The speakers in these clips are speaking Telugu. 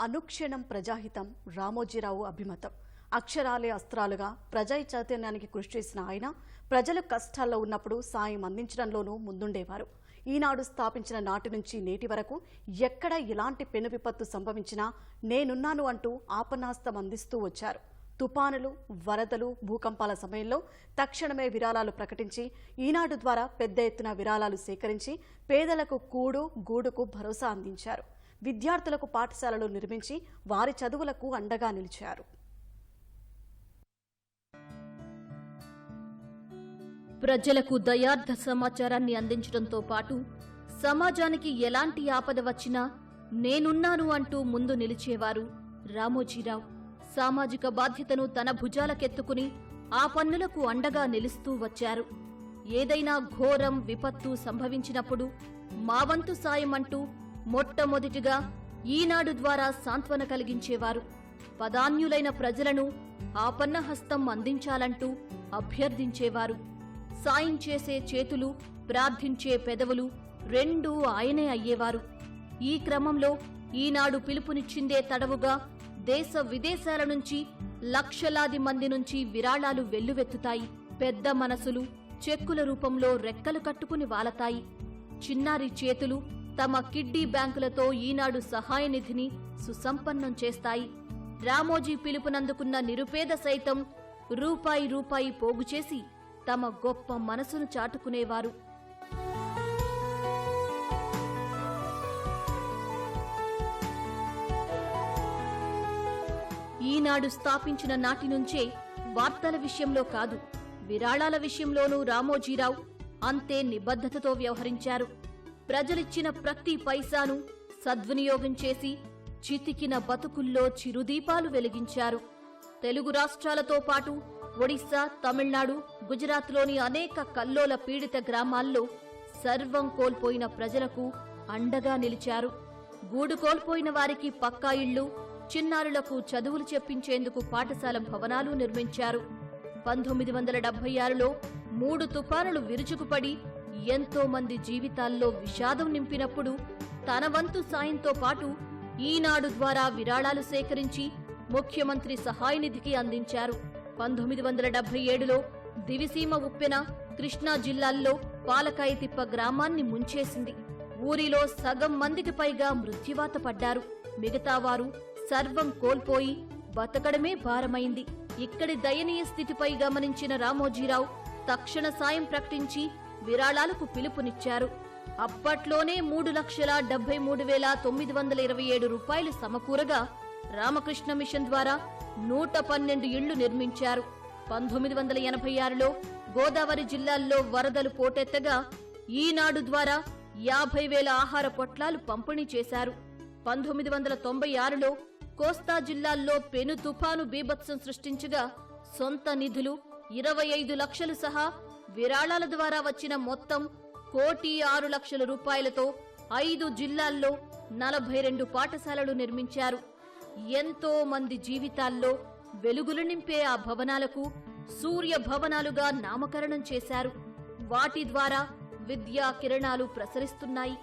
అనుక్షణం ప్రజాహితం రామోజీరావు అభిమతం. అక్షరాలే అస్త్రాలుగా ప్రజా చైతన్యానికి కృషి చేసిన ఆయన ప్రజలు కష్టాల్లో ఉన్నప్పుడు సాయం అందించడంలోనూ ముందుండేవారు. ఈనాడు స్థాపించిన నాటి నుంచి నేటి వరకు ఎక్కడ ఎలాంటి పెను విపత్తు సంభవించినా నేనున్నాను అంటూ ఆపన్నాస్తం అందిస్తూ వచ్చారు. తుపానులు వరదలు భూకంపాల సమయంలో తక్షణమే విరాళాలు ప్రకటించి ఈనాడు ద్వారా పెద్ద ఎత్తున విరాళాలు సేకరించి పేదలకు కూడు గూడుకు భరోసా అందించారు. విద్యార్థులకు పాఠశాలలు నిర్మించి వారి చదువులకు అండగా నిలిచారు. ప్రజలకు దయార్థ సమాచారాన్ని అందించడంతో పాటు సమాజానికి ఎలాంటి ఆపద వచ్చినా నేనున్నాను అంటూ ముందు నిలిచేవారు రామోజీరావు. సామాజిక బాధ్యతను తన భుజాలకెత్తుకుని ఆ పన్నులకు అండగా నిలుస్తూ వచ్చారు. ఏదైనా ఘోరం విపత్తు సంభవించినప్పుడు మా వంతు సాయం అంటూ మొట్టమొదటిగా ఈనాడు ద్వారా సాంత్వన కలిగించేవారు. పదాన్యులైన ప్రజలను ఆపన్న హస్తం అందించాలంటూ అభ్యర్థించేవారు. సాయం చేసే చేతులు ప్రార్థించే పెదవులు రెండూ ఆయనే అయ్యేవారు. ఈ క్రమంలో ఈనాడు పిలుపునిచ్చిందే తడవుగా దేశ విదేశాల నుంచి లక్షలాది మంది నుంచి విరాళాలు వెల్లువెత్తుతాయి. పెద్ద మనసులు చెక్కుల రూపంలో రెక్కలు కట్టుకుని వాలతాయి. చిన్నారి చేతులు తమ కిడ్డీ బ్యాంకులతో ఈనాడు సహాయ నిధిని సుసంపన్నం చేస్తాయి. రామోజీ పిలుపునందుకున్న నిరుపేద సైతం రూపాయి రూపాయి పోగుచేసి తమ గొప్ప మనసును చాటుకునేవారు. ఈనాడు స్థాపించిన నాటి నుంచే వార్తల విషయంలో కాదు విరాళాల విషయంలోనూ రామోజీరావు అంతే నిబద్ధతతో వ్యవహరించారు. ప్రజలిచ్చిన ప్రతి పైసాను సద్వినియోగం చేసి చితికిన బతుకుల్లో చిరుదీపాలు వెలిగించారు. తెలుగు రాష్ట్రాలతో పాటు ఒడిశా తమిళనాడు గుజరాత్లోని అనేక కల్లోల పీడిత గ్రామాల్లో సర్వం కోల్పోయిన ప్రజలకు అండగా నిలిచారు. గూడు కోల్పోయిన వారికి పక్కా ఇళ్ళు చిన్నారులకు చదువులు చెప్పించేందుకు పాఠశాల భవనాలు నిర్మించారు. పంతొమ్మిది వందల డెబ్బై ఆరులో మూడు తుఫానులు విరుచుకుపడి ఎంతో మంది జీవితాల్లో విషాదం నింపినప్పుడు తన వంతు సాయంతో పాటు ఈనాడు ద్వారా విరాళాలు సేకరించి ముఖ్యమంత్రి సహాయ నిధికి అందించారు. పంతొమ్మిది వందల డెబ్బై ఏడులో దివిసీమ ఉప్పెన కృష్ణా జిల్లాల్లో పాలకాయతిప్ప గ్రామాన్ని ముంచేసింది. ఊరిలో సగం మందికి పైగా మృత్యువాత పడ్డారు. మిగతావారు సర్వం కోల్పోయి బతకడమే భారమైంది. ఇక్కడి దయనీయ స్థితిపై గమనించిన రామోజీరావు తక్షణ సాయం ప్రకటించి విరాళాలకు పిలుపునిచ్చారు. అప్పట్లోనే మూడు లక్షల డెబ్బై మూడు వేల తొమ్మిది వందల ఇరవై ఏడు రూపాయలు సమకూరగా రామకృష్ణ మిషన్ ద్వారా నూట పన్నెండు ఇళ్ళు నిర్మించారు. పంతొమ్మిది వందల ఎనభై ఆరులో గోదావరి జిల్లాల్లో వరదలు పోటెత్తగా ఈనాడు ద్వారా యాభై వేల ఆహార పొట్లాలు పంపిణీ చేశారు. పంతొమ్మిది వందల తొంభై ఆరులో కోస్తా జిల్లాల్లో పెను తుఫాను బీభత్సం సృష్టించగా సొంత నిధులు ఇరవై ఐదు లక్షలు సహా విరాళాల ద్వారా వచ్చిన మొత్తం కోటి ఆరు లక్షల రూపాయలతో ఐదు జిల్లాల్లో నలభై రెండు పాఠశాలలు నిర్మించారు. ఎంతో మంది జీవితాల్లో వెలుగులు నింపే ఆ భవనాలకు సూర్య భవనాలుగా నామకరణం చేశారు. వాటి ద్వారా విద్యా కిరణాలు ప్రసరిస్తున్నాయి.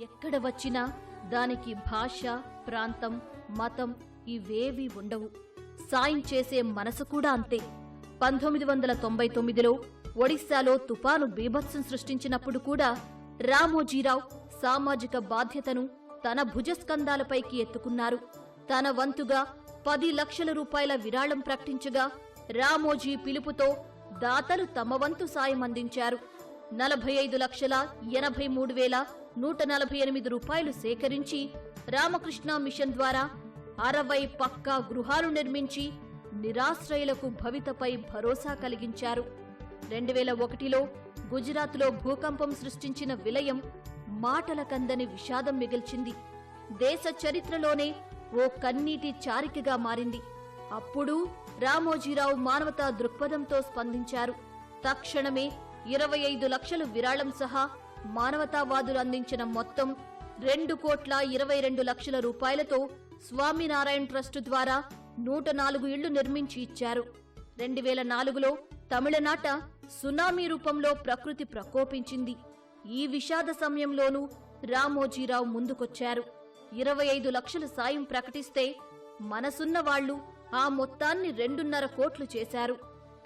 ఎక్కడ వచ్చినా దానికి భాష ప్రాంతం మతం ఇవేవీ ఉండవు. సాయం చేసే మనసు కూడా అంతే. పంతొమ్మిది వందల తొంభై తొమ్మిదిలో ఒడిశాలో తుపాను బీభత్సం సృష్టించినప్పుడు కూడా రామోజీరావు సామాజిక బాధ్యతను తన భుజస్కంధాలపైకి ఎత్తుకున్నారు. తన వంతుగా పది లక్షల రూపాయల విరాళం ప్రకటించగా రామోజీ పిలుపుతో దాతలు తమ వంతు సాయం అందించారు. నలభై ఐదు లక్షల ఎనభై మూడు వేల నూట నలభై ఎనిమిది రూపాయలు సేకరించి రామకృష్ణ మిషన్ ద్వారా అరవై పక్కా గృహాలు నిర్మించి నిరాశ్రయులకు భవితపై భరోసా కలిగించారు. రెండు వేల ఒకటిలో గుజరాత్లో భూకంపం సృష్టించిన విలయం మాటల కందని విషాదం మిగిల్చింది. దేశ చరిత్రలోనే ఓ కన్నీటి చారికగా మారింది. అప్పుడు రామోజీరావు మానవతా దృక్పథంతో స్పందించారు. తక్షణమే ఇరవై ఐదు లక్షలు విరాళం సహా మానవతావాదులు అందించిన మొత్తం రెండు కోట్ల ఇరవై రెండు లక్షల రూపాయలతో స్వామినారాయణ ట్రస్టు ద్వారా నూట నాలుగు ఇళ్ళు నిర్మించి ఇచ్చారు. రెండు వేల నాలుగులో తమిళనాట సునామీ రూపంలో ప్రకృతి ప్రకోపించింది. ఈ విషాద సమయంలోనూ రామోజీరావు ముందుకొచ్చారు. ఇరవై ఐదు లక్షల సాయం ప్రకటిస్తే మనసున్న వాళ్ళు ఆ మొత్తాన్ని రెండున్నర కోట్లు చేశారు.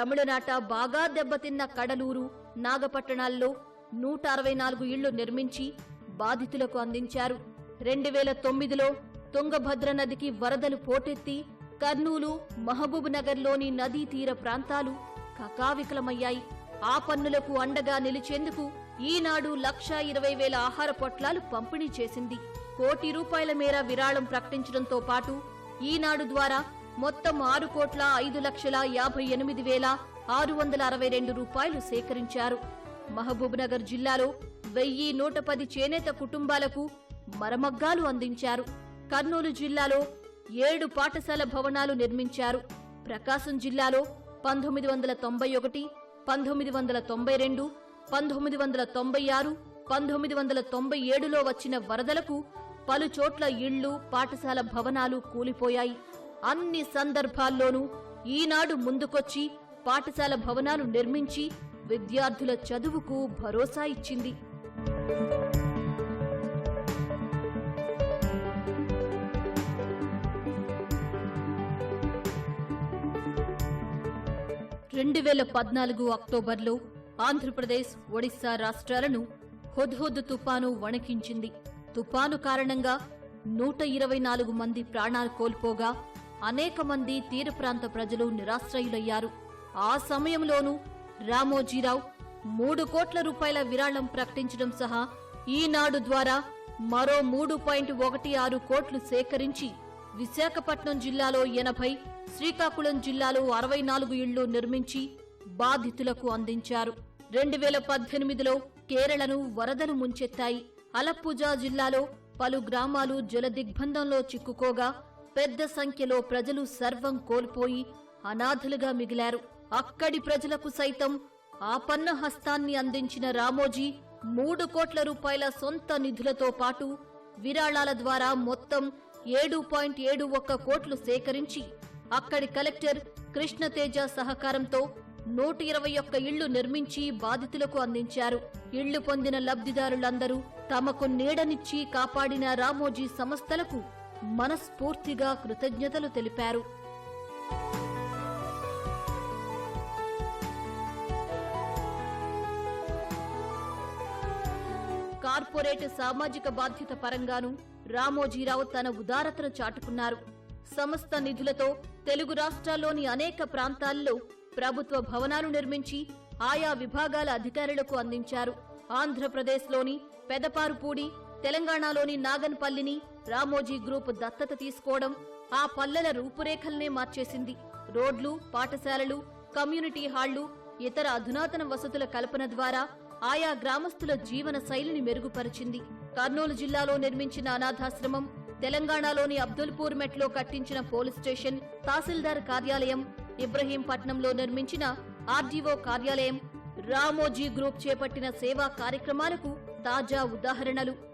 తమిళనాట బాగా దెబ్బతిన్న కడలూరు నాగపట్టణాల్లో నూట అరవై నాలుగు ఇళ్ళు నిర్మించి బాధితులకు అందించారు. రెండు వేల తొమ్మిదిలో తుంగభద్ర నదికి వరదలు పోటెత్తి కర్నూలు మహబూబ్ నగర్లోని నదీ తీర ప్రాంతాలు కకావికలమయ్యాయి. ఆ పన్నులకు అండగా నిలిచేందుకు ఈనాడు లక్ష ఇరవై వేల ఆహార పొట్లాలు పంపిణీ చేసింది. కోటి రూపాయల మేర విరాళం ప్రకటించడంతో పాటు ఈనాడు ద్వారా మొత్తం ఆరు కోట్ల ఐదు లక్షల యాభై ఎనిమిది వేల ఆరు వందల అరవై రెండు రూపాయలు సేకరించారు. మహబూబ్నగర్ జిల్లాలో వెయ్యి నూట పది చేనేత కుటుంబాలకు మరమగ్గాలు అందించారు. కర్నూలు జిల్లాలో ఏడు పాఠశాల భవనాలు నిర్మించారు. ప్రకాశం జిల్లాలో పంతొమ్మిది వందల తొంభై ఒకటి పంతొమ్మిది వందల తొంభై రెండు పంతొమ్మిది వందల తొంభై ఆరు పంతొమ్మిది వందల తొంభై ఏడులో వచ్చిన వరదలకు పలుచోట్ల ఇళ్ళు పాఠశాల భవనాలు కూలిపోయాయి. అన్ని సందర్భాల్లోనూ ఈనాడు ముందుకొచ్చి పాఠశాల భవనాలు నిర్మించి విద్యార్థుల చదువుకు భరోసా ఇచ్చింది. రెండు వేల పద్నాలుగు అక్టోబర్లో ఆంధ్రప్రదేశ్ ఒడిశా రాష్ట్రాలను హుద్హుద్ తుపాను వణికించింది. తుపాను కారణంగా నూట ఇరవై నాలుగు మంది ప్రాణాలు కోల్పోగా అనేక మంది తీర ప్రాంత ప్రజలు నిరాశ్రయులయ్యారు. ఆ సమయంలోనూ రామోజీరావు మూడు కోట్ల రూపాయల విరాళం ప్రకటించడం సహా ఈనాడు ద్వారా మరో మూడు పాయింట్ ఒకటి ఆరు కోట్లు సేకరించి విశాఖపట్నం జిల్లాలో ఎనభై శ్రీకాకుళం జిల్లాలో అరవై నాలుగు ఇళ్ళు నిర్మించి బాధితులకు అందించారు. రెండు వేల పద్దెనిమిదిలో కేరళను వరదలు ముంచెత్తాయి. అలప్పుజా జిల్లాలో పలు గ్రామాలు జలదిగ్బంధంలో చిక్కుకోగా పెద్ద సంఖ్యలో ప్రజలు సర్వం కోల్పోయి అనాథలుగా మిగిలారు. అక్కడి ప్రజలకు సైతం ఆపన్న హస్తాన్ని అందించిన రామోజీ మూడు కోట్ల రూపాయల సొంత నిధులతో పాటు విరాళాల ద్వారా మొత్తం ఏడు పాయింట్ ఏడు ఒక్క కోట్లు సేకరించి అక్కడి కలెక్టర్ కృష్ణతేజ సహకారంతో నూట ఇరవై ఒక్క ఇళ్ళు నిర్మించి బాధితులకు అందించారు. ఇళ్ళు పొందిన లబ్ధిదారులందరూ తమకు నీడనిచ్చి కాపాడిన రామోజీ సంస్థలకు మనస్ఫూర్తిగా కృతజ్ఞతలు తెలిపారు. కార్పొరేట్ సామాజిక బాధ్యత పరంగానూ రామోజీరావు తన ఉదారతను చాటుకున్నారు. సమస్త నిధులతో తెలుగు రాష్ట్రాల్లోని అనేక ప్రాంతాల్లో ప్రభుత్వ భవనాలు నిర్మించి ఆయా విభాగాల అధికారులకు అందించారు. ఆంధ్రప్రదేశ్లోని పెదపారుపూడి తెలంగాణలోని నాగన్పల్లిని రామోజీ గ్రూప్ దత్తత తీసుకోవడం ఆ పల్లెల రూపురేఖల్నే మార్చేసింది. రోడ్లు పాఠశాలలు కమ్యూనిటీ హాళ్ళు ఇతర అధునాతన వసతుల కల్పన ద్వారా ఆయా గ్రామస్తుల జీవన శైలిని మెరుగుపరిచింది. కర్నూలు జిల్లాలో నిర్మించిన అనాథాశ్రమం తెలంగాణలోని అబ్దుల్పూర్ మెట్లో కట్టించిన పోలీస్ స్టేషన్ తహసీల్దార్ కార్యాలయం ఇబ్రహీంపట్నంలో నిర్మించిన ఆర్డీఓ కార్యాలయం రామోజీ గ్రూప్ చేపట్టిన సేవా కార్యక్రమాలకు తాజా ఉదాహరణలు.